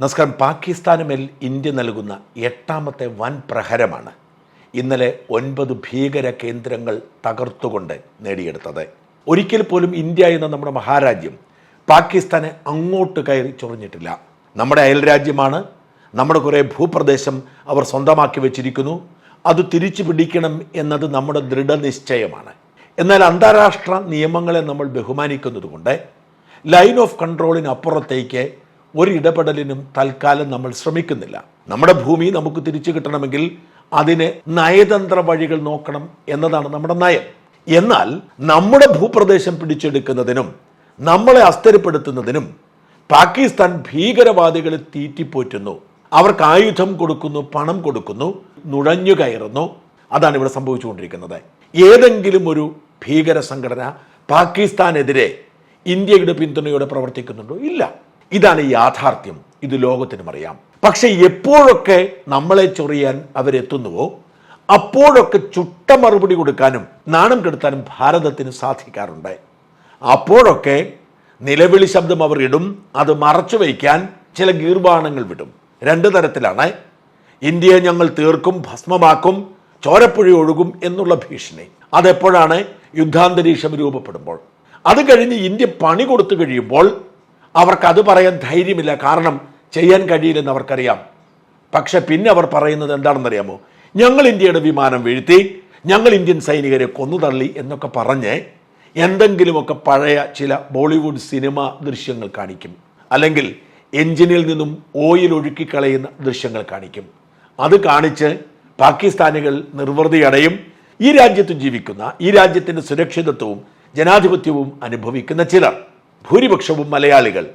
നമസ്കാരം. പാകിസ്ഥാന് മേൽ ഇന്ത്യ നൽകുന്ന എട്ടാമത്തെ വൻ പ്രഹരമാണ് ഇന്നലെ ഒൻപത് ഭീകര കേന്ദ്രങ്ങൾ തകർത്തുകൊണ്ട് നേടിയെടുത്തത്. ഒരിക്കൽ പോലും ഇന്ത്യ എന്ന നമ്മുടെ മഹാരാജ്യം പാകിസ്ഥാനെ അങ്ങോട്ട് കയറി ചൊറിഞ്ഞിട്ടില്ല. നമ്മുടെ അയൽരാജ്യമാണ് നമ്മുടെ കുറേ ഭൂപ്രദേശം അവർ സ്വന്തമാക്കി വെച്ചിരിക്കുന്നു. അത് തിരിച്ചു പിടിക്കണം എന്നത് നമ്മുടെ ദൃഢനിശ്ചയമാണ്. എന്നാൽ അന്താരാഷ്ട്ര നിയമങ്ങളെ നമ്മൾ ബഹുമാനിക്കുന്നതുകൊണ്ട് ലൈൻ ഓഫ് കൺട്രോളിനപ്പുറത്തേക്ക് ഒരു ഇടപെടലിനും തൽക്കാലം നമ്മൾ ശ്രമിക്കുന്നില്ല. നമ്മുടെ ഭൂമി നമുക്ക് തിരിച്ചു കിട്ടണമെങ്കിൽ അതിന് നയതന്ത്ര വഴികൾ നോക്കണം എന്നതാണ് നമ്മുടെ നയം. എന്നാൽ നമ്മുടെ ഭൂപ്രദേശം പിടിച്ചെടുക്കുന്നതിനും നമ്മളെ അസ്ഥിരപ്പെടുത്തുന്നതിനും പാകിസ്ഥാൻ ഭീകരവാദികളെ തീറ്റിപ്പോറ്റുന്നു. അവർക്ക് ആയുധം കൊടുക്കുന്നു പണം കൊടുക്കുന്നു നുഴഞ്ഞു കയറുന്നു. അതാണ് ഇവിടെ സംഭവിച്ചുകൊണ്ടിരിക്കുന്നത്. ഏതെങ്കിലും ഒരു ഭീകര സംഘടന പാകിസ്ഥാനെതിരെ ഇന്ത്യയുടെ പിന്തുണയോടെ പ്രവർത്തിക്കുന്നുണ്ടോ? ഇല്ല. ഇതാണ് യാഥാർത്ഥ്യം. ഇത് ലോകത്തിനും അറിയാം. പക്ഷെ എപ്പോഴൊക്കെ നമ്മളെ ചൊറിയാൻ അവരെത്തുന്നുവോ അപ്പോഴൊക്കെ ചുട്ട മറുപടി കൊടുക്കാനും നാണം കെടുത്താനും ഭാരതത്തിന് സാധിക്കാറുണ്ട്. അപ്പോഴൊക്കെ നിലവിളി ശബ്ദം അവർ ഇടും അത് മറച്ചു വയ്ക്കാൻ ചില ഗീർവാണങ്ങൾ വിടും. രണ്ട് തരത്തിലാണ്. ഇന്ത്യയെ ഞങ്ങൾ തീർക്കും ഭസ്മമാക്കും ചോരപ്പുഴ ഒഴുകും എന്നുള്ള ഭീഷണി. അതെപ്പോഴാണ് യുദ്ധാന്തരീക്ഷം രൂപപ്പെടുമ്പോൾ. അത് കഴിഞ്ഞ് ഇന്ത്യ പണി കൊടുത്തു കഴിയുമ്പോൾ അവർക്ക് അത് പറയാൻ ധൈര്യമില്ല. കാരണം ചെയ്യാൻ കഴിയില്ലെന്ന് അവർക്കറിയാം. പക്ഷെ പിന്നെ അവർ പറയുന്നത് എന്താണെന്നറിയാമോ? ഞങ്ങൾ ഇന്ത്യയുടെ വിമാനം വീഴ്ത്തി ഞങ്ങൾ ഇന്ത്യൻ സൈനികരെ കൊന്നുതള്ളി എന്നൊക്കെ പറഞ്ഞ് എന്തെങ്കിലുമൊക്കെ പഴയ ചില ബോളിവുഡ് സിനിമ ദൃശ്യങ്ങൾ കാണിക്കും. അല്ലെങ്കിൽ എഞ്ചിനിൽ നിന്നും ഓയിൽ ഒഴുക്കിക്കളയുന്ന ദൃശ്യങ്ങൾ കാണിക്കും. അത് കാണിച്ച് പാകിസ്ഥാനികൾ നിർവൃതിയടയും ഈ രാജ്യത്ത് ജീവിക്കുന്ന ഈ രാജ്യത്തിന്റെ സുരക്ഷിതത്വവും ജനാധിപത്യവും അനുഭവിക്കുന്ന ചിലർ. ഭൂരിപക്ഷവും മലയാളികൾ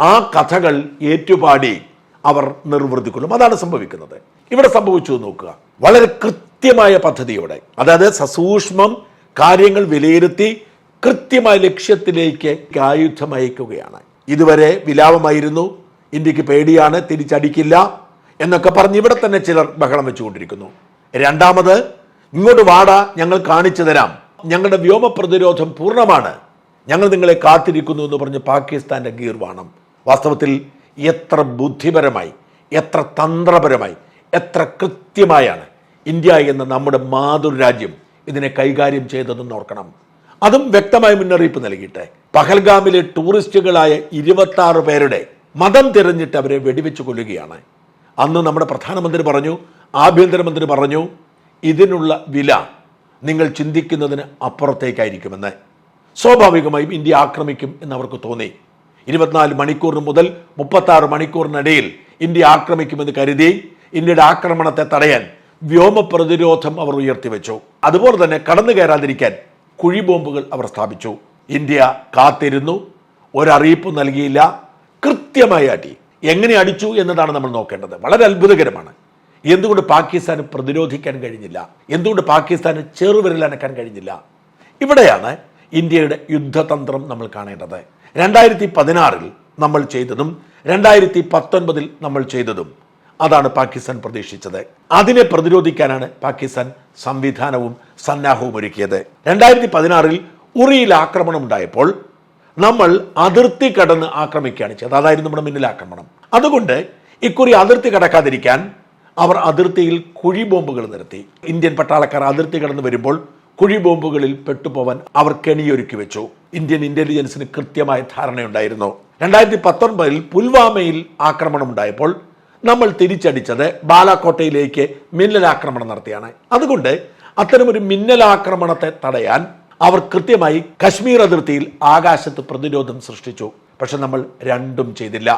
ആ കഥകൾ ഏറ്റുപാടി അവർ നിർവൃത്തിക്കൊള്ളും. അതാണ് സംഭവിക്കുന്നത്. ഇവിടെ സംഭവിച്ചു നോക്കുക. വളരെ കൃത്യമായ പദ്ധതിയോടെ അതായത് സസൂക്ഷ്മം കാര്യങ്ങൾ വിലയിരുത്തി കൃത്യമായ ലക്ഷ്യത്തിലേക്ക് ആയുധം അയക്കുകയാണ്. ഇതുവരെ വിലാപമായിരുന്നു. ഇന്ത്യയ്ക്ക് പേടിയാണ് തിരിച്ചടിക്കില്ല എന്നൊക്കെ പറഞ്ഞ് ഇവിടെ തന്നെ ചിലർ ബഹളം വെച്ചുകൊണ്ടിരിക്കുന്നു. രണ്ടാമത് ഇങ്ങോട്ട് വാട ഞങ്ങൾ കാണിച്ചു തരാം. ഞങ്ങളുടെ വ്യോമ പ്രതിരോധം പൂർണമാണ്. ഞങ്ങൾ നിങ്ങളെ കാത്തിരിക്കുന്നു എന്ന് പറഞ്ഞ് പാകിസ്ഥാന്റെ ഗീർവാണം. വാസ്തവത്തിൽ എത്ര ബുദ്ധിപരമായി എത്ര തന്ത്രപരമായി എത്ര കൃത്യമായാണ് ഇന്ത്യ എന്ന നമ്മുടെ മാതൃരാജ്യം ഇതിനെ കൈകാര്യം ചെയ്തതെന്ന് ഓർക്കണം. അതും വ്യക്തമായ മുന്നറിയിപ്പ് നൽകിയിട്ട് പഹൽഗാമിലെ ടൂറിസ്റ്റുകളായ ഇരുപത്തി ആറ് പേരുടെ മതം തിരഞ്ഞിട്ട് അവരെ വെടിവെച്ച് കൊല്ലുകയാണ്. അന്ന് നമ്മുടെ പ്രധാനമന്ത്രി പറഞ്ഞു ആഭ്യന്തരമന്ത്രി പറഞ്ഞു ഇതിനുള്ള വില നിങ്ങൾ ചിന്തിക്കുന്നതിന് അപ്പുറത്തേക്കായിരിക്കുമെന്ന്. സ്വാഭാവികമായും ഇന്ത്യ ആക്രമിക്കും എന്ന് അവർക്ക് തോന്നി. ഇരുപത്തിനാല് മണിക്കൂറിന് മുതൽ മുപ്പത്താറ് മണിക്കൂറിനിടയിൽ ഇന്ത്യ ആക്രമിക്കുമെന്ന് കരുതി ഇന്ത്യയുടെ ആക്രമണത്തെ തടയാൻ വ്യോമ പ്രതിരോധം അവർ ഉയർത്തിവെച്ചു. അതുപോലെ തന്നെ കടന്നു കയറാതിരിക്കാൻ കുഴിബോംബുകൾ അവർ സ്ഥാപിച്ചു. ഇന്ത്യ കാത്തിരുന്നു. ഒരറിയിപ്പ് നൽകിയില്ല. കൃത്യമായി അടി. എങ്ങനെ അടിച്ചു എന്നതാണ് നമ്മൾ നോക്കേണ്ടത്. വളരെ അത്ഭുതകരമാണ്. എന്തുകൊണ്ട് പാകിസ്ഥാന് പ്രതിരോധിക്കാൻ കഴിഞ്ഞില്ല? എന്തുകൊണ്ട് പാകിസ്ഥാന് ചെറുവിരലനക്കാൻ കഴിഞ്ഞില്ല? ഇവിടെയാണ് ഇന്ത്യയുടെ യുദ്ധതന്ത്രം നമ്മൾ കാണേണ്ടത്. രണ്ടായിരത്തി പതിനാറിൽ നമ്മൾ ചെയ്തതും രണ്ടായിരത്തി പത്തൊൻപതിൽ നമ്മൾ ചെയ്തതും അതാണ് പാകിസ്ഥാൻ പ്രതീക്ഷിച്ചത്. അതിനെ പ്രതിരോധിക്കാനാണ് പാകിസ്ഥാൻ സംവിധാനവും സന്നാഹവും ഒരുക്കിയത്. രണ്ടായിരത്തി പതിനാറിൽ ഉറിയിൽ ആക്രമണം ഉണ്ടായപ്പോൾ നമ്മൾ അതിർത്തി കടന്ന് ആക്രമിക്കുകയാണ് ചെയ്തത്. അതായിരുന്നു നമ്മുടെ മുന്നിൽ ആക്രമണം. അതുകൊണ്ട് ഇക്കുറി അതിർത്തി കടക്കാതിരിക്കാൻ അവർ അതിർത്തിയിൽ കുഴി ബോംബുകൾ നിർത്തി. ഇന്ത്യൻ പട്ടാളക്കാർ അതിർത്തി കടന്ന് വരുമ്പോൾ കുഴി ബോംബുകളിൽ പെട്ടുപോവാൻ അവർ കെണിയൊരുക്കി വെച്ചു. ഇന്ത്യൻ ഇന്റലിജൻസിന് കൃത്യമായ ധാരണയുണ്ടായിരുന്നു. രണ്ടായിരത്തി പത്തൊൻപതിൽ പുൽവാമയിൽ ആക്രമണം ഉണ്ടായപ്പോൾ നമ്മൾ തിരിച്ചടിച്ചത് ബാലാക്കോട്ടയിലേക്ക് മിന്നലാക്രമണം നടത്തിയാണ്. അതുകൊണ്ട് അത്തരമൊരു മിന്നലാക്രമണത്തെ തടയാൻ അവർ കൃത്യമായി കശ്മീർ അതിർത്തിയിൽ ആകാശത്ത് പ്രതിരോധം സൃഷ്ടിച്ചു. പക്ഷെ നമ്മൾ രണ്ടും ചെയ്തില്ല.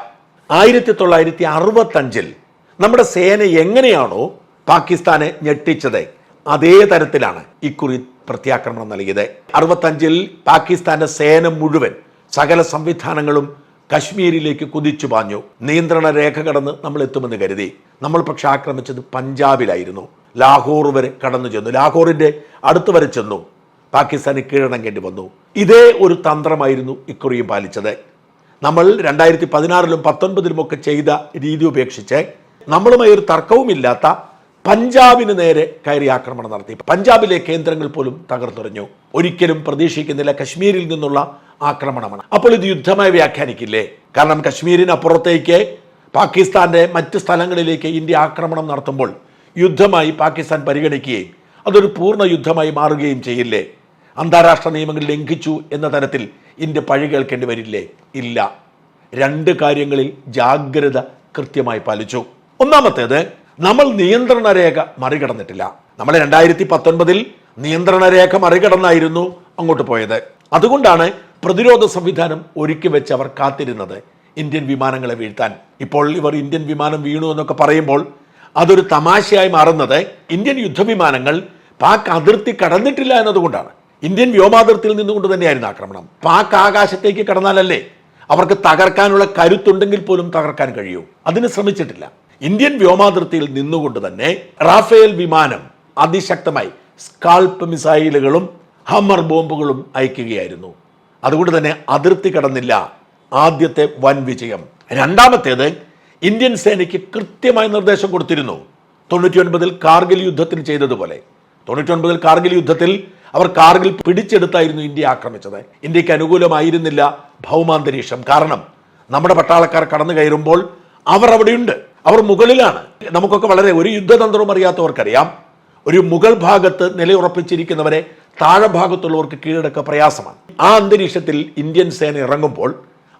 ആയിരത്തി തൊള്ളായിരത്തി അറുപത്തഞ്ചിൽ നമ്മുടെ സേന എങ്ങനെയാണോ പാകിസ്ഥാനെ ഞെട്ടിച്ചത്. അതേ തരത്തിലാണ് ഇക്കുറി പ്രത്യാക്രമണം നൽകിയത്. അറുപത്തഞ്ചിൽ പാകിസ്ഥാന്റെ സേന മുഴുവൻ സകല സംവിധാനങ്ങളും കശ്മീരിലേക്ക് കുതിച്ചു പാഞ്ഞു. നിയന്ത്രണ രേഖ കടന്ന് നമ്മൾ എത്തുമെന്ന് കരുതി. നമ്മൾ പക്ഷെ ആക്രമിച്ചത് പഞ്ചാബിലായിരുന്നു. ലാഹോർ വരെ കടന്നു ചെന്നു. ലാഹോറിന്റെ അടുത്ത് വരെ ചെന്നു. പാകിസ്ഥാന് കീഴടങ്ങേണ്ടി വന്നു. ഇതേ ഒരു തന്ത്രമായിരുന്നു ഇക്കുറിയും പാലിച്ചത്. നമ്മൾ രണ്ടായിരത്തി പതിനാറിലും പത്തൊൻപതിലും ഒക്കെ ചെയ്ത രീതി ഉപേക്ഷിച്ച് നമ്മളുമായി ഒരു തർക്കവുമില്ലാത്ത പഞ്ചാബിന് നേരെ കയറി ആക്രമണം നടത്തി. പഞ്ചാബിലെ കേന്ദ്രങ്ങൾ പോലും തകർന്നുറിഞ്ഞു ഒരിക്കലും പ്രതീക്ഷിക്കുന്നില്ല കശ്മീരിൽ നിന്നുള്ള ആക്രമണമാണ്. അപ്പോൾ ഇത് യുദ്ധമായി വ്യാഖ്യാനിക്കില്ലേ? കാരണം കശ്മീരിന് അപ്പുറത്തേക്ക് പാകിസ്ഥാന്റെ മറ്റ് സ്ഥലങ്ങളിലേക്ക് ഇന്ത്യ ആക്രമണം നടത്തുമ്പോൾ യുദ്ധമായി പാകിസ്ഥാൻ പരിഗണിക്കുകയും അതൊരു പൂർണ യുദ്ധമായി മാറുകയും ചെയ്യില്ലേ? അന്താരാഷ്ട്ര നിയമങ്ങൾ ലംഘിച്ചു എന്ന തരത്തിൽ ഇന്ത്യ പഴി കേൾക്കേണ്ടി വരില്ലേ? ഇല്ല. രണ്ട് കാര്യങ്ങളിൽ ജാഗ്രത കൃത്യമായി പാലിച്ചു. ഒന്നാമത്തേത് നമ്മൾ നിയന്ത്രണ രേഖ മറികടന്നിട്ടില്ല. നമ്മൾ രണ്ടായിരത്തി പത്തൊൻപതിൽ നിയന്ത്രണ രേഖ മറികടന്നായിരുന്നു അങ്ങോട്ട് പോയത്. അതുകൊണ്ടാണ് പ്രതിരോധ സംവിധാനം ഒരുക്കി വെച്ച് അവർ കാത്തിരുന്നത് ഇന്ത്യൻ വിമാനങ്ങളെ വീഴ്ത്താൻ. ഇപ്പോൾ ഇവർ ഇന്ത്യൻ വിമാനം വീണു എന്നൊക്കെ പറയുമ്പോൾ അതൊരു തമാശയായി മാറുന്നത് ഇന്ത്യൻ യുദ്ധവിമാനങ്ങൾ പാക് അതിർത്തി കടന്നിട്ടില്ല എന്നതുകൊണ്ടാണ്. ഇന്ത്യൻ വ്യോമാതിർത്തിയിൽ നിന്നുകൊണ്ട് തന്നെയായിരുന്നു ആക്രമണം. പാക് ആകാശത്തേക്ക് കടന്നാലല്ലേ അവർക്ക് തകർക്കാനുള്ള കരുത്തുണ്ടെങ്കിൽ പോലും തകർക്കാൻ കഴിയൂ. അതിന് ശ്രമിച്ചിട്ടില്ല. ഇന്ത്യൻ വ്യോമാതിർത്തിയിൽ നിന്നുകൊണ്ട് തന്നെ റാഫേൽ വിമാനം അതിശക്തമായി സ്കാൾപ്പ് മിസൈലുകളും ഹമ്മർ ബോംബുകളും അയക്കുകയായിരുന്നു. അതുകൊണ്ട് തന്നെ അതിർത്തി കടന്നില്ല ആദ്യത്തെ വൻ വിജയം. രണ്ടാമത്തേത് ഇന്ത്യൻ സേനയ്ക്ക് കൃത്യമായ നിർദ്ദേശം കൊടുത്തിരുന്നു. തൊണ്ണൂറ്റി ഒൻപതിൽ കാർഗിൽ യുദ്ധത്തിൽ ചെയ്തതുപോലെ. തൊണ്ണൂറ്റി ഒൻപതിൽ കാർഗിൽ യുദ്ധത്തിൽ അവർ കാർഗിൽ പിടിച്ചെടുത്തായിരുന്നു ഇന്ത്യ ആക്രമിച്ചത്. ഇന്ത്യയ്ക്ക് അനുകൂലമായിരുന്നില്ല ഭൗമാന്തരീക്ഷം. കാരണം നമ്മുടെ പട്ടാളക്കാർ കടന്നു കയറുമ്പോൾ അവർ അവിടെയുണ്ട്. അവർ മുകളിലാണ്. നമുക്കൊക്കെ വളരെ ഒരു യുദ്ധതന്ത്രവും അറിയാത്തവർക്കറിയാം. ഒരു മുകൾ ഭാഗത്ത് നിലയുറപ്പിച്ചിരിക്കുന്നവരെ താഴെ ഭാഗത്തുള്ളവർക്ക് കീഴടക്ക പ്രയാസമാണ്. ആ അന്തരീക്ഷത്തിൽ ഇന്ത്യൻ സേന ഇറങ്ങുമ്പോൾ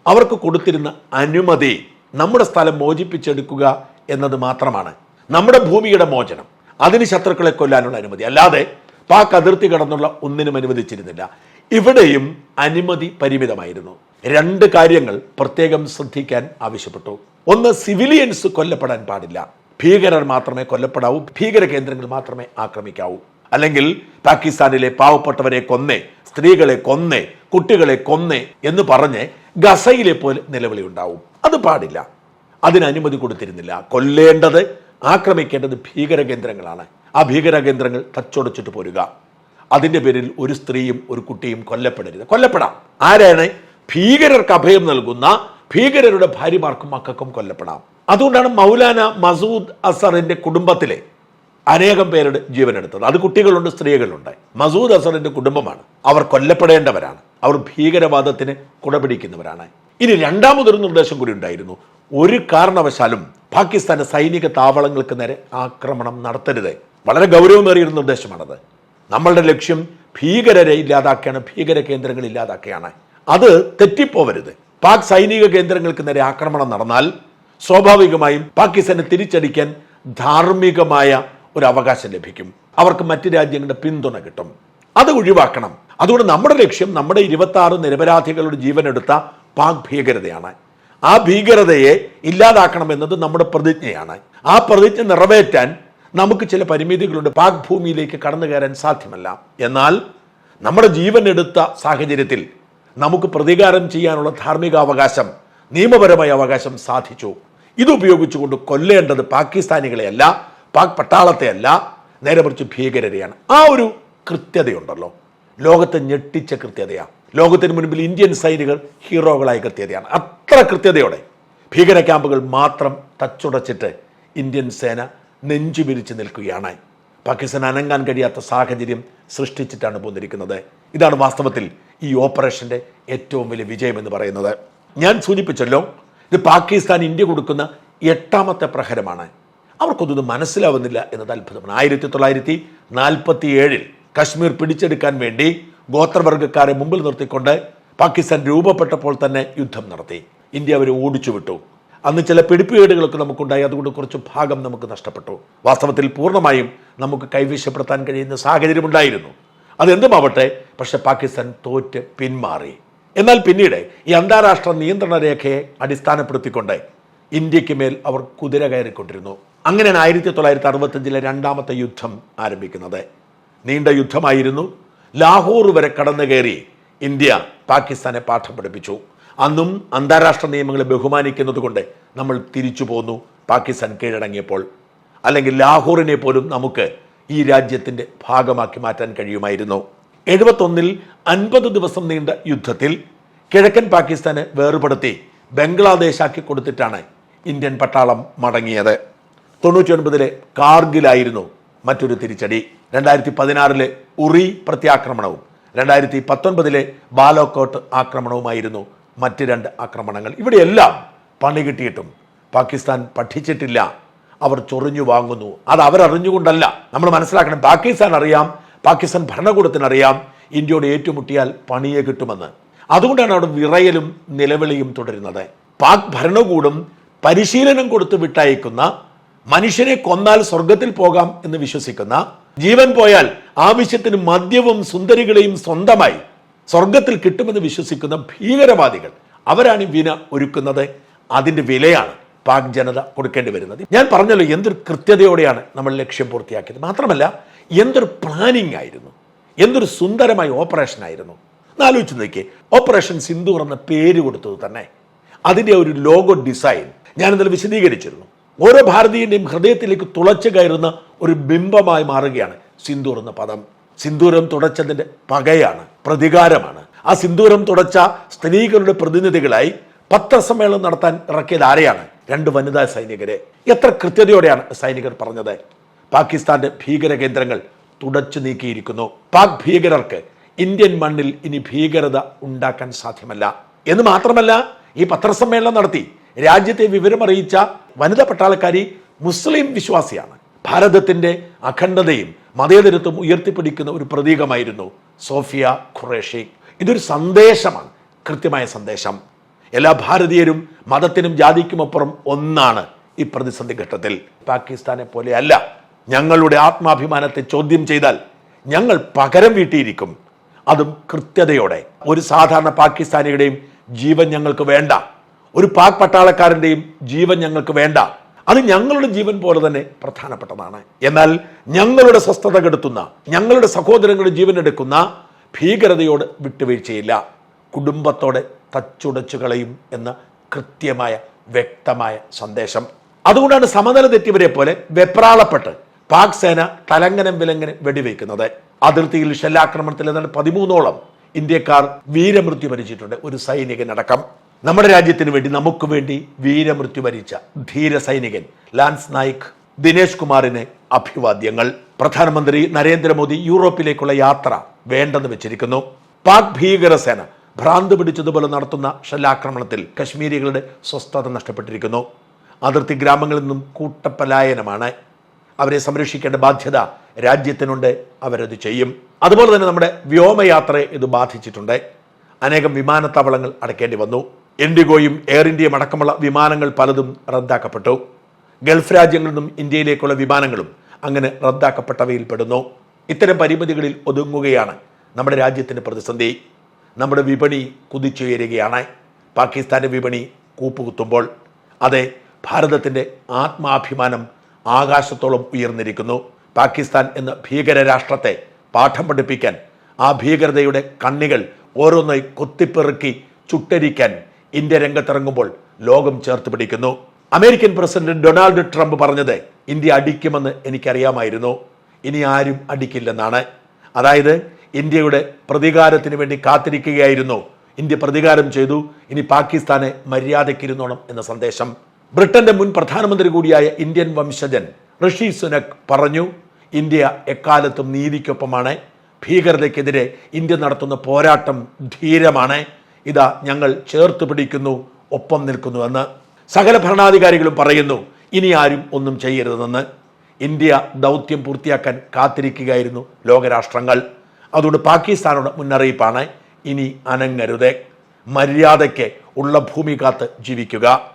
അവർക്ക് കൊടുത്തിരുന്ന അനുമതി നമ്മുടെ സ്ഥലം മോചിപ്പിച്ചെടുക്കുക എന്നത് മാത്രമാണ്. നമ്മുടെ ഭൂമിയുടെ മോചനം. അതിന് ശത്രുക്കളെ കൊല്ലാനുള്ള അനുമതി. അല്ലാതെ പാക് അതിർത്തി കടന്നുള്ള ഒന്നിനും അനുവദിച്ചിരുന്നില്ല. ഇവിടെയും അനുമതി പരിമിതമായിരുന്നു. രണ്ട് കാര്യങ്ങൾ പ്രത്യേകം ശ്രദ്ധിക്കാൻ ആവശ്യപ്പെട്ടു. ഒന്ന് സിവിലിയൻസ് കൊല്ലപ്പെടാൻ പാടില്ല. ഭീകരർ മാത്രമേ കൊല്ലപ്പെടാവൂ ഭീകര കേന്ദ്രങ്ങൾ മാത്രമേ ആക്രമിക്കാവൂ. അല്ലെങ്കിൽ പാകിസ്ഥാനിലെ പാവപ്പെട്ടവരെ കൊന്നേ സ്ത്രീകളെ കൊന്നേ കുട്ടികളെ കൊന്നേ എന്ന് പറഞ്ഞ് ഗസയിലെ പോലെ നിലവിളി ഉണ്ടാവും. അത് പാടില്ല. അതിന് അനുമതി കൊടുത്തിരുന്നില്ല. കൊല്ലേണ്ടത് ആക്രമിക്കേണ്ടത് ഭീകര കേന്ദ്രങ്ങളാണ്. ആ ഭീകര കേന്ദ്രങ്ങൾ തച്ചൊടച്ചിട്ട് പോരുക. അതിന്റെ പേരിൽ ഒരു സ്ത്രീയും ഒരു കുട്ടിയും കൊല്ലപ്പെടരുത്. കൊല്ലപ്പെടാം. ആരാണ്? ഭീകരർക്ക് അഭയം നൽകുന്ന ഭീകരരുടെ ഭാര്യമാർക്കും മക്കൾക്കും കൊല്ലപ്പെടാം. അതുകൊണ്ടാണ് മൗലാന മസൂദ് അസറിന്റെ കുടുംബത്തിലെ അനേകം പേരുടെ ജീവനെടുത്തത് അത് കുട്ടികളുണ്ട് സ്ത്രീകളുണ്ട്. മസൂദ് അസറിന്റെ കുടുംബമാണ്. അവർ കൊല്ലപ്പെടേണ്ടവരാണ്. അവർ ഭീകരവാദത്തിന് കുടപിടിക്കുന്നവരാണ്. ഇനി രണ്ടാമതൊരു നിർദ്ദേശം കൂടി ഉണ്ടായിരുന്നു. ഒരു കാരണവശാലും പാകിസ്ഥാന്റെ സൈനിക താവളങ്ങൾക്ക് നേരെ ആക്രമണം നടത്തരുത്. വളരെ ഗൗരവമേറിയ ഒരു നിർദ്ദേശമാണത്. നമ്മളുടെ ലക്ഷ്യം ഭീകരരെ ഇല്ലാതാക്കുകയാണ് ഭീകര കേന്ദ്രങ്ങൾ ഇല്ലാതാക്കുകയാണ്. അത് തെറ്റിപ്പോവരുത്. പാക് സൈനിക കേന്ദ്രങ്ങൾക്ക് നേരെ ആക്രമണം നടന്നാൽ സ്വാഭാവികമായും പാകിസ്ഥാനെ തിരിച്ചടിക്കാൻ ധാർമ്മികമായ ഒരു അവകാശം ലഭിക്കും. അവർക്ക് മറ്റ് രാജ്യങ്ങളുടെ പിന്തുണ കിട്ടും. അത് ഒഴിവാക്കണം. അതുകൊണ്ട് നമ്മുടെ ലക്ഷ്യം നമ്മുടെ ഇരുപത്തി ആറ് നിരപരാധികളുടെ ജീവനെടുത്ത പാക് ഭീകരതയാണ്. ആ ഭീകരതയെ ഇല്ലാതാക്കണം എന്നത് നമ്മുടെ പ്രതിജ്ഞയാണ്. ആ പ്രതിജ്ഞ നിറവേറ്റാൻ നമുക്ക് ചില പരിമിതികളുണ്ട്. പാക് ഭൂമിയിലേക്ക് കടന്നു കയറാൻ സാധ്യമല്ല. എന്നാൽ നമ്മുടെ ജീവൻ എടുത്ത സാഹചര്യത്തിൽ നമുക്ക് പ്രതികാരം ചെയ്യാനുള്ള ധാർമ്മിക അവകാശം നിയമപരമായ അവകാശം സാധിച്ചു. ഇതുപയോഗിച്ചുകൊണ്ട് കൊല്ലേണ്ടത് പാകിസ്ഥാനികളെയല്ല പാക് പട്ടാളത്തെയല്ല നേരെ മറിച്ച് ഭീകരരെയാണ്. ആ ഒരു കൃത്യതയുണ്ടല്ലോ. ലോകത്തെ ഞെട്ടിച്ച കൃത്യതയാണ് ലോകത്തിന് മുൻപിൽ ഇന്ത്യൻ സൈനികർ ഹീറോകളായ കൃത്യതയാണ്. അത്ര കൃത്യതയോടെ ഭീകര ക്യാമ്പുകൾ മാത്രം തച്ചുടച്ചിട്ട് ഇന്ത്യൻ സേന നെഞ്ചു പിരിച്ച് നിൽക്കുകയാണ് പാകിസ്ഥാൻ അനങ്ങാൻ കഴിയാത്ത സാഹചര്യം സൃഷ്ടിച്ചിട്ടാണ് പോന്നിരിക്കുന്നത്. ഇതാണ് വാസ്തവത്തിൽ ഈ ഓപ്പറേഷന്റെ ഏറ്റവും വലിയ വിജയം എന്ന് പറയുന്നത്. ഞാൻ സൂചിപ്പിച്ചല്ലോ ഇത് പാകിസ്ഥാൻ ഇന്ത്യ കൊടുക്കുന്ന എട്ടാമത്തെ പ്രഹരമാണ്. അവർക്കൊന്നും മനസ്സിലാവുന്നില്ല എന്നത് അത്ഭുതമാണ്. ആയിരത്തി തൊള്ളായിരത്തി നാൽപ്പത്തി ഏഴിൽ കശ്മീർ പിടിച്ചെടുക്കാൻ വേണ്ടി ഗോത്രവർഗക്കാരെ മുമ്പിൽ നിർത്തിക്കൊണ്ട് പാകിസ്ഥാൻ രൂപപ്പെട്ടപ്പോൾ തന്നെ യുദ്ധം നടത്തി. ഇന്ത്യ അവരെ ഓടിച്ചു വിട്ടു. അന്ന് ചില പിടിപ്പുകേടുകളൊക്കെ നമുക്കുണ്ടായി. അതുകൊണ്ട് കുറച്ച് ഭാഗം നമുക്ക് നഷ്ടപ്പെട്ടു. വാസ്തവത്തിൽ പൂർണമായും നമുക്ക് കൈവശപ്പെടുത്താൻ കഴിയുന്ന സാഹചര്യമുണ്ടായിരുന്നു. അതെന്തുമാവട്ടെ? പക്ഷെ പാകിസ്ഥാൻ തോറ്റ് പിന്മാറി. എന്നാൽ പിന്നീട് ഈ അന്താരാഷ്ട്ര നിയന്ത്രണ രേഖയെ അടിസ്ഥാനപ്പെടുത്തിക്കൊണ്ട് ഇന്ത്യയ്ക്ക് മേൽ അവർ കുതിര കയറിക്കൊണ്ടിരുന്നു. അങ്ങനെയാണ് ആയിരത്തി തൊള്ളായിരത്തി അറുപത്തഞ്ചിലെ രണ്ടാമത്തെ യുദ്ധം ആരംഭിക്കുന്നത്. നീണ്ട യുദ്ധമായിരുന്നു. ലാഹോർ വരെ കടന്നു കയറി ഇന്ത്യ പാകിസ്ഥാനെ പാഠം പഠിപ്പിച്ചു. അന്നും അന്താരാഷ്ട്ര നിയമങ്ങളെ ബഹുമാനിക്കുന്നത് കൊണ്ട് നമ്മൾ തിരിച്ചു പോന്നു പാകിസ്ഥാൻ കീഴടങ്ങിയപ്പോൾ. അല്ലെങ്കിൽ ലാഹോറിനെ പോലും നമുക്ക് ഈ രാജ്യത്തിന്റെ ഭാഗമാക്കി മാറ്റാൻ കഴിയുമായിരുന്നു. എഴുപത്തൊന്നിൽ അൻപത് ദിവസം നീണ്ട യുദ്ധത്തിൽ കിഴക്കൻ പാകിസ്ഥാനെ വേർപെടുത്തി ബംഗ്ലാദേശാക്കി കൊടുത്തിട്ടാണ് ഇന്ത്യൻ പട്ടാളം മടങ്ങിയത്. തൊണ്ണൂറ്റി ഒൻപതിലെ കാർഗിലായിരുന്നു മറ്റൊരു തിരിച്ചടി. രണ്ടായിരത്തി പതിനാറിലെ ഉറി പ്രത്യാക്രമണവും രണ്ടായിരത്തി പത്തൊൻപതിലെ ബാലോക്കോട്ട് ആക്രമണവുമായിരുന്നു മറ്റ് രണ്ട് ആക്രമണങ്ങൾ. ഇവിടെയെല്ലാം പണി കിട്ടിയിട്ടും പാകിസ്ഥാൻ പഠിച്ചിട്ടില്ല. അവർ ചൊറിഞ്ഞു വാങ്ങുന്നു. അത് അവരറിഞ്ഞുകൊണ്ടല്ല. നമ്മൾ മനസ്സിലാക്കണം പാകിസ്ഥാൻ അറിയാം പാകിസ്ഥാൻ ഭരണകൂടത്തിനറിയാം ഇന്ത്യയോട് ഏറ്റുമുട്ടിയാൽ പണിയെ കിട്ടുമെന്ന്. അതുകൊണ്ടാണ് അവിടെ വിറയലും നിലവിളിയും തുടരുന്നത്. പാക് ഭരണകൂടം പരിശീലനം കൊടുത്ത് വിട്ടയക്കുന്ന മനുഷ്യനെ കൊന്നാൽ സ്വർഗത്തിൽ പോകാം എന്ന് വിശ്വസിക്കുന്ന ജീവൻ പോയാൽ ആവശ്യത്തിന് മദ്യവും സുന്ദരികളെയും സ്വന്തമായി സ്വർഗത്തിൽ കിട്ടുമെന്ന് വിശ്വസിക്കുന്ന ഭീകരവാദികൾ. അവരാണ് വിന ഒരുക്കുന്നത്. അതിന്റെ വിലയാണ്. പാക് ജനത കൊടുക്കേണ്ടി വരുന്നത്. ഞാൻ പറഞ്ഞല്ലോ എന്തൊരു കൃത്യതയോടെയാണ് നമ്മൾ ലക്ഷ്യം പൂർത്തിയാക്കിയത്. മാത്രമല്ല എന്തൊരു പ്ലാനിങ് ആയിരുന്നു. എന്തൊരു സുന്ദരമായ ഓപ്പറേഷൻ ആയിരുന്നു. എന്നാലോചിച്ച് നോക്കിയേ. ഓപ്പറേഷൻ സിന്ധു എന്ന പേര് കൊടുത്തത് തന്നെ. അതിന്റെ ഒരു ലോഗോ ഡിസൈൻ ഞാൻ ഇന്നലെ വിശദീകരിച്ചിരുന്നു. ഓരോ ഭാരതീയന്റെയും ഹൃദയത്തിലേക്ക് തുളച്ചു കയറുന്ന ഒരു ബിംബമായി മാറുകയാണ് സിന്ദൂർ എന്ന പദം. സിന്ദൂരം തുടച്ചതിന്റെ പകയാണ് പ്രതികാരമാണ്. ആ സിന്ദൂരം തുടച്ച സ്ത്രീകളുടെ പ്രതിനിധികളായി പത്രസമ്മേളനം നടത്താൻ ഇറക്കിയത് ആരെയാണ്? രണ്ട് വനിതാ സൈനികരെ. എത്ര കൃത്യതയോടെയാണ് സൈനികർ പറഞ്ഞത്? പാകിസ്ഥാന്റെ ഭീകര കേന്ദ്രങ്ങൾ തുടച്ചു നീക്കിയിരിക്കുന്നു. പാക് ഭീകരർക്ക് ഇന്ത്യൻ മണ്ണിൽ ഇനി ഭീകരത ഉണ്ടാക്കാൻ സാധ്യമല്ല. എന്ന് മാത്രമല്ല ഈ പത്രസമ്മേളനം നടത്തി രാജ്യത്തെ വിവരമറിയിച്ച വനിതാ പട്ടാളക്കാരി മുസ്ലിം വിശ്വാസിയാണ്. ഭാരതത്തിന്റെ അഖണ്ഡതയും മതേതരത്വം ഉയർത്തിപ്പിടിക്കുന്ന ഒരു പ്രതീകമായിരുന്നു സോഫിയ ഖുറേഷി. ഇതൊരു സന്ദേശമാണ് കൃത്യമായ സന്ദേശം. എല്ലാ ഭാരതീയരും മതത്തിനും ജാതിക്കുമപ്പുറം ഒന്നാണ് ഈ പ്രതിസന്ധി ഘട്ടത്തിൽ. പാകിസ്ഥാനെ പോലെയല്ല. ഞങ്ങളുടെ ആത്മാഭിമാനത്തെ ചോദ്യം ചെയ്താൽ ഞങ്ങൾ പകരം വീട്ടിയിരിക്കും. അതും കൃത്യതയോടെ. ഒരു സാധാരണ പാകിസ്ഥാനിയുടെയും ജീവൻ ഞങ്ങൾക്ക് വേണ്ട. ഒരു പാക് പട്ടാളക്കാരന്റെയും ജീവൻ ഞങ്ങൾക്ക് വേണ്ട. അത് ഞങ്ങളുടെ ജീവൻ പോലെ തന്നെ പ്രധാനപ്പെട്ടതാണ്. എന്നാൽ ഞങ്ങളുടെ സ്വസ്ഥത കെടുത്തുന്ന ഞങ്ങളുടെ സഹോദരങ്ങളുടെ ജീവൻ എടുക്കുന്ന ഭീകരതയോട് വിട്ടുവീഴ്ചയില്ല. കുടുംബത്തോടെ തച്ചുടച്ചു കളയും എന്ന കൃത്യമായ വ്യക്തമായ സന്ദേശം. അതുകൊണ്ടാണ് സമനില തെറ്റിയവരെ പോലെ വെപ്രാളപ്പെട്ട് പാക് സേന തലങ്ങനം വിലങ്ങനം വെടിവെക്കുന്നത്. അതിർത്തിയിൽ ഷെല്ലാക്രമണത്തിൽ ഏതാണ്ട് പതിമൂന്നോളം ഇന്ത്യക്കാർ വീരമൃത്യു വരിച്ചിട്ടുണ്ട് ഒരു സൈനികനടക്കം. നമ്മുടെ രാജ്യത്തിന് വേണ്ടി നമുക്ക് വേണ്ടി വീരമൃത്യു വരിച്ച ധീര സൈനികൻ ലാൻസ് നായിക് ദിനേശ് കുമാറിന് അഭിവാദ്യങ്ങൾ. പ്രധാനമന്ത്രി നരേന്ദ്രമോദി യൂറോപ്പിലേക്കുള്ള യാത്ര വേണ്ടെന്ന് വെച്ചിരിക്കുന്നു. പാക് ഭീകരസേന ഭ്രാന്ത് പിടിച്ചതുപോലെ നടത്തുന്ന ഷെല്ലാക്രമണത്തിൽ കശ്മീരികളുടെ സ്വസ്ഥത നഷ്ടപ്പെട്ടിരിക്കുന്നു. അതിർത്തി ഗ്രാമങ്ങളിൽ നിന്നും കൂട്ടപ്പലായനമാണ്. അവരെ സംരക്ഷിക്കേണ്ട ബാധ്യത രാജ്യത്തിനുണ്ട് അവരത് ചെയ്യും. അതുപോലെ തന്നെ നമ്മുടെ വ്യോമയാത്രയെ ഇത് ബാധിച്ചിട്ടുണ്ട്. അനേകം വിമാനത്താവളങ്ങൾ അടയ്ക്കേണ്ടി വന്നു. ഇൻഡിഗോയും എയർ ഇന്ത്യയും അടക്കമുള്ള വിമാനങ്ങൾ പലതും റദ്ദാക്കപ്പെട്ടു. ഗൾഫ് രാജ്യങ്ങളിൽ നിന്നും ഇന്ത്യയിലേക്കുള്ള വിമാനങ്ങളും അങ്ങനെ റദ്ദാക്കപ്പെട്ടവയിൽ പെടുന്നു ഇത്തരം പരിമിതികളിൽ ഒതുങ്ങുകയാണ് നമ്മുടെ രാജ്യത്തിന്റെ പ്രതിസന്ധി. നമ്മുടെ വിപണി കുതിച്ചുയരുകയാണ് പാകിസ്ഥാന്റെ വിപണി കൂപ്പുകുത്തുമ്പോൾ അതെ ഭാരതത്തിന്റെ ആത്മാഭിമാനം ആകാശത്തോളം ഉയർന്നിരിക്കുന്നു. പാകിസ്ഥാൻ എന്ന ഭീകര രാഷ്ട്രത്തെ പാഠം പഠിപ്പിക്കാൻ ആ ഭീകരതയുടെ കണ്ണികൾ ഓരോന്നായി കൊത്തിപ്പെറുക്കി ചുട്ടരിക്കാൻ ഇന്ത്യ രംഗത്തിറങ്ങുമ്പോൾ ലോകം ചേർത്ത് പിടിക്കുന്നു. അമേരിക്കൻ പ്രസിഡന്റ് ഡൊണാൾഡ് ട്രംപ് പറഞ്ഞത് ഇന്ത്യ അടിക്കുമെന്ന് എനിക്കറിയാമായിരുന്നു. ഇനി ആരും അടിക്കില്ലെന്നാണ്. അതായത് ഇന്ത്യയുടെ പ്രതികാരത്തിന് വേണ്ടി കാത്തിരിക്കുകയായിരുന്നു. ഇന്ത്യ പ്രതികാരം ചെയ്തു. ഇനി പാകിസ്ഥാനെ മര്യാദയ്ക്കിരുന്നോണം എന്ന സന്ദേശം. ബ്രിട്ടന്റെ മുൻ പ്രധാനമന്ത്രി കൂടിയായ ഇന്ത്യൻ വംശജൻ ഋഷി സുനക് പറഞ്ഞു ഇന്ത്യ എക്കാലത്തും നീതിക്കൊപ്പമാണ്. ഭീകരതയ്ക്കെതിരെ ഇന്ത്യ നടത്തുന്ന പോരാട്ടം ധീരമാണ്. ഇതാ ഞങ്ങൾ ചേർത്ത് പിടിക്കുന്നു ഒപ്പം നിൽക്കുന്നുവെന്ന് സകല ഭരണാധികാരികളും പറയുന്നു ഇനി ആരും ഒന്നും ചെയ്യരുതെന്ന്. ഇന്ത്യ ദൗത്യം പൂർത്തിയാക്കാൻ കാത്തിരിക്കുകയായിരുന്നു ലോകരാഷ്ട്രങ്ങൾ. അതുകൊണ്ട് പാകിസ്ഥാനോട് മുന്നറിയിപ്പാണ്. ഇനി അനങ്ങരുത്. മര്യാദയ്ക്ക് ഉള്ള ഭൂമി കാത്ത് ജീവിക്കുക.